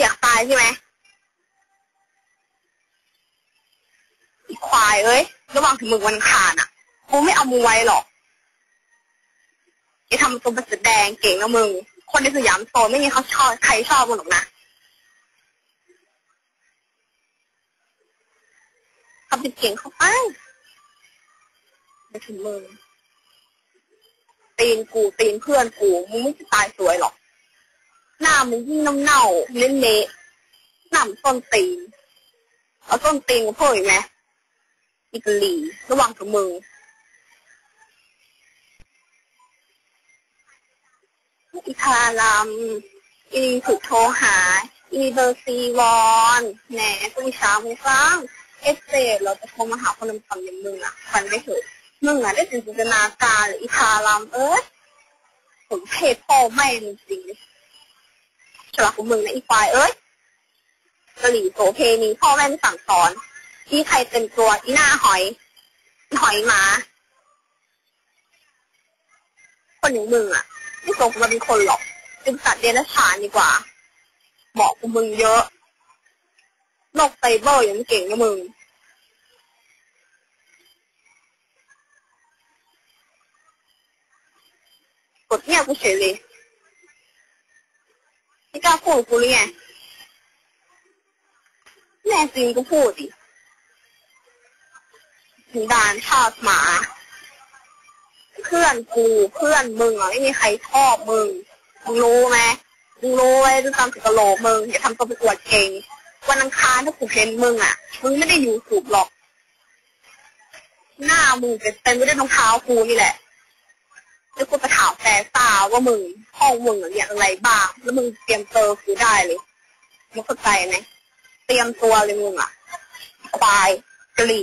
อยากตายใช่ไหมอีควายเอ้ย ระหว่างถึงมึงวันอังคารอะ กูไม่เอามึงไว้หรอกอย่าทำตัวเป็นแดงเก่งนะมึง คนในสยามโซนไม่มีเขาชอบใครชอบมึงหรอกนะทำเป็นเก่งเข้าไปไม่ถึงมึงตีนกูตีนเพื่อนกู มึงไม่จะตายสวยหรอกามึงยิ่งน้ำเน่าเละเละหน้ามึงต้นตีนเอาต้นตีนกูเพิ่มอีกไหมอีกหลีระหว่างกับมึงอีทาลัมอีนีถูกโทรหา อีนีเบอร์ซีวอนแหนกูมีช้ามึงฟังเอสเซเราจะโทรมาหาคนลำพังอย่างมึงอะฟันได้เถอะมึงอะได้จินตนาการหรืออีทาลัมเอ้ยผมเพศพ่อแม่จริงๆ ฉลาดของมึงนะอีควายเอ้ยกะหลี่โสเพณีพ่อแม่ไม่สั่งสอนอีใครเป็นตัวอีหน้าหอย หอยหมา คนอย่างมึงอะ ไม่ส่งมาเป็นคนหรอกเป็นสัตว์เดรัจฉานดีกว่าเหมาะกับมึงเยอะโลกไซเบอร์ยังเก่งนะมึงกดเงียบกูเฉยเลย ไม่กล้าพูดกับกูเลยไงแน่จริงก็พูดดิถึงดานชาติหมา เพื่อนกูเพื่อนมึงอะไม่มีใครชอบมึงมึงรู้ไหมมึงรู้ไว้ด้วยตามสกโลกมึงอย่าทำตัวเป็นอวดเก่งวันอังคารถ้ากูเห็นมึงอะมึงไม่ได้อยู่สูบหรอก หน้ามึงเป็นเต็มไปด้วยรองเท้ากูนี่แหละแล้วกูไปถามแฟนสาวว่ามึง ห้องมึงอะเรียนอะไรบ้างแล้วมึงเตรียมเจอกูได้เลยมึงเข้าใจไหมเตรียมตัวเลยมึงอะควายกรี